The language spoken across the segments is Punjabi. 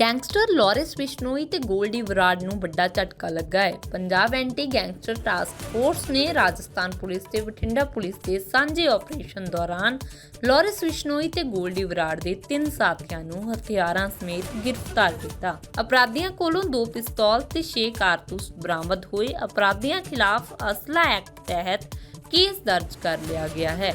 ਗੈਂਗਸਟਰ ਲਾਰੈਂਸ ਬਿਸ਼ਨੋਈ ਤੇ ਗੋਲਡੀ ਬਰਾਡ ਨੂੰ ਵੱਡਾ ਝਟਕਾ ਲੱਗਾ ਹੈ। Punjab anti gangster task force ਨੇ ਰਾਜਸਥਾਨ ਪੁਲਿਸ ਤੇ ਬਠਿੰਡਾ ਪੁਲਿਸ ਦੇ ਸਾਂਝੇ ਆਪਰੇਸ਼ਨ ਦੌਰਾਨ ਲਾਰੈਂਸ ਬਿਸ਼ਨੋਈ ਤੇ ਗੋਲਡੀ ਬਰਾਡ ਦੇ ਤਿੰਨ ਸਾਥੀਆਂ ਨੂੰ ਹਥਿਆਰਾਂ ਸਮੇਤ ਗ੍ਰਿਫਤਾਰ ਕੀਤਾ। ਅਪਰਾਧੀਆਂ ਕੋਲੋਂ ਦੋ ਪਿਸਤੌਲ ਤੇ 6 ਕਾਰਤੂਸ ਬਰਾਮਦ ਹੋਏ। ਅਪਰਾਧੀਆਂ ਖਿਲਾਫ ਅਸਲਾ ਐਕਟ ਤਹਿਤ ਕੇਸ ਦਰਜ ਕਰ ਲਿਆ ਗਿਆ ਹੈ।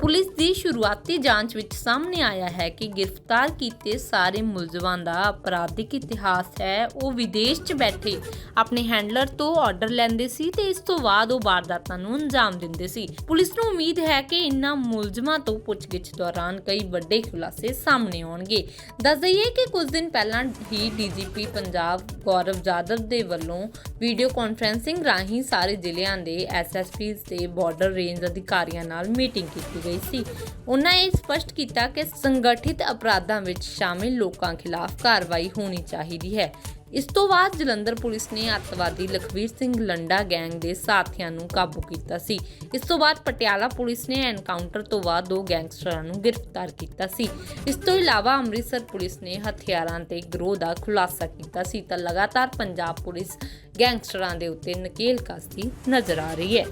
ਪੁਲਿਸ ਦੀ ਸ਼ੁਰੂਆਤੀ ਜਾਂਚ ਵਿੱਚ ਸਾਹਮਣੇ ਆਇਆ ਹੈ ਕਿ ਗ੍ਰਿਫਤਾਰ ਕੀਤੇ ਸਾਰੇ ਮੁਲਜ਼ਮਾਂ ਦਾ ਅਪਰਾਧਿਕ ਇਤਿਹਾਸ ਹੈ। ਉਹ ਵਿਦੇਸ਼ 'ਚ ਬੈਠੇ, ਆਪਣੇ ਹੈਂਡਲਰ ਤੋਂ ਆਰਡਰ ਲੈਂਦੇ ਸੀ ਤੇ ਇਸ ਤੋਂ ਬਾਅਦ ਉਹ ਵਾਰਦਾਤਾਂ ਨੂੰ ਅੰਜਾਮ ਦਿੰਦੇ ਸੀ। ਪੁਲਿਸ ਨੂੰ ਉਮੀਦ ਹੈ ਕਿ ਇਨ੍ਹਾਂ ਮੁਲਜ਼ਮਾਂ ਤੋਂ ਪੁੱਛਗਿੱਛ ਦੌਰਾਨ ਕਈ ਵੱਡੇ ਖੁਲਾਸੇ ਸਾਹਮਣੇ ਆਉਣਗੇ। ਦੱਸ ਦਈਏ ਕਿ ਕੁਝ ਦਿਨ ਪਹਿਲਾਂ ਹੀ ਡੀਜੀਪੀ ਪੰਜਾਬ ਗੌਰਵ ਜਾਦਵ ਦੇ ਵੱਲੋਂ ਵੀਡੀਓ ਕਾਨਫਰੈਂਸਿੰਗ ਰਾਹੀਂ ਸਾਰੇ ਜ਼ਿਲ੍ਹਿਆਂ ਦੇ ਐਸਐਸਪੀਜ਼ ਤੇ ਬਾਰਡਰ ਰੇਂਜ ਅਧਿਕਾਰੀਆਂ ਨਾਲ ਮੀਟਿੰਗ ਕੀਤੀ ਗਈ ਸੀ। ਉਹਨਾਂ ਇਹ ਸਪਸ਼ਟ ਕੀਤਾ ਕਿ ਸੰਗਠਿਤ ਅਪਰਾਧਾਂ ਵਿੱਚ ਸ਼ਾਮਿਲ ਲੋਕਾਂ ਖਿਲਾਫ ਕਾਰਵਾਈ ਹੋਣੀ ਚਾਹੀਦੀ ਹੈ। ਇਸ ਤੋਂ ਬਾਅਦ ਜਲੰਧਰ ਪੁਲਿਸ ਨੇ ਅੱਤਵਾਦੀ ਲਖਵੀਰ ਸਿੰਘ ਲੰਡਾ ਗੈਂਗ ਦੇ ਸਾਥੀਆਂ ਨੂੰ ਕਾਬੂ ਕੀਤਾ ਸੀ। ਇਸ ਤੋਂ ਬਾਅਦ ਪਟਿਆਲਾ ਪੁਲਿਸ ਨੇ ਐਨਕਾਊਂਟਰ ਤੋਂ ਬਾਅਦ ਦੋ ਗੈਂਗਸਟਰਾਂ ਨੂੰ ਗ੍ਰਿਫਤਾਰ ਕੀਤਾ ਸੀ। ਇਸ ਤੋਂ ਇਲਾਵਾ ਅੰਮ੍ਰਿਤਸਰ ਪੁਲਿਸ ਨੇ ਹਥਿਆਰਾਂ ਤੇ ਗਰੋਹ ਦਾ ਖੁਲਾਸਾ ਕੀਤਾ ਸੀ ਤਾਂ ਲਗਾਤਾਰ ਪੰਜਾਬ ਪੁਲਿਸ ਗੈਂਗਸਟਰਾਂ ਦੇ ਉੱਤੇ ਨਕੇਲ ਕਸਦੀ ਨਜ਼ਰ ਆ ਰਹੀ ਹੈ।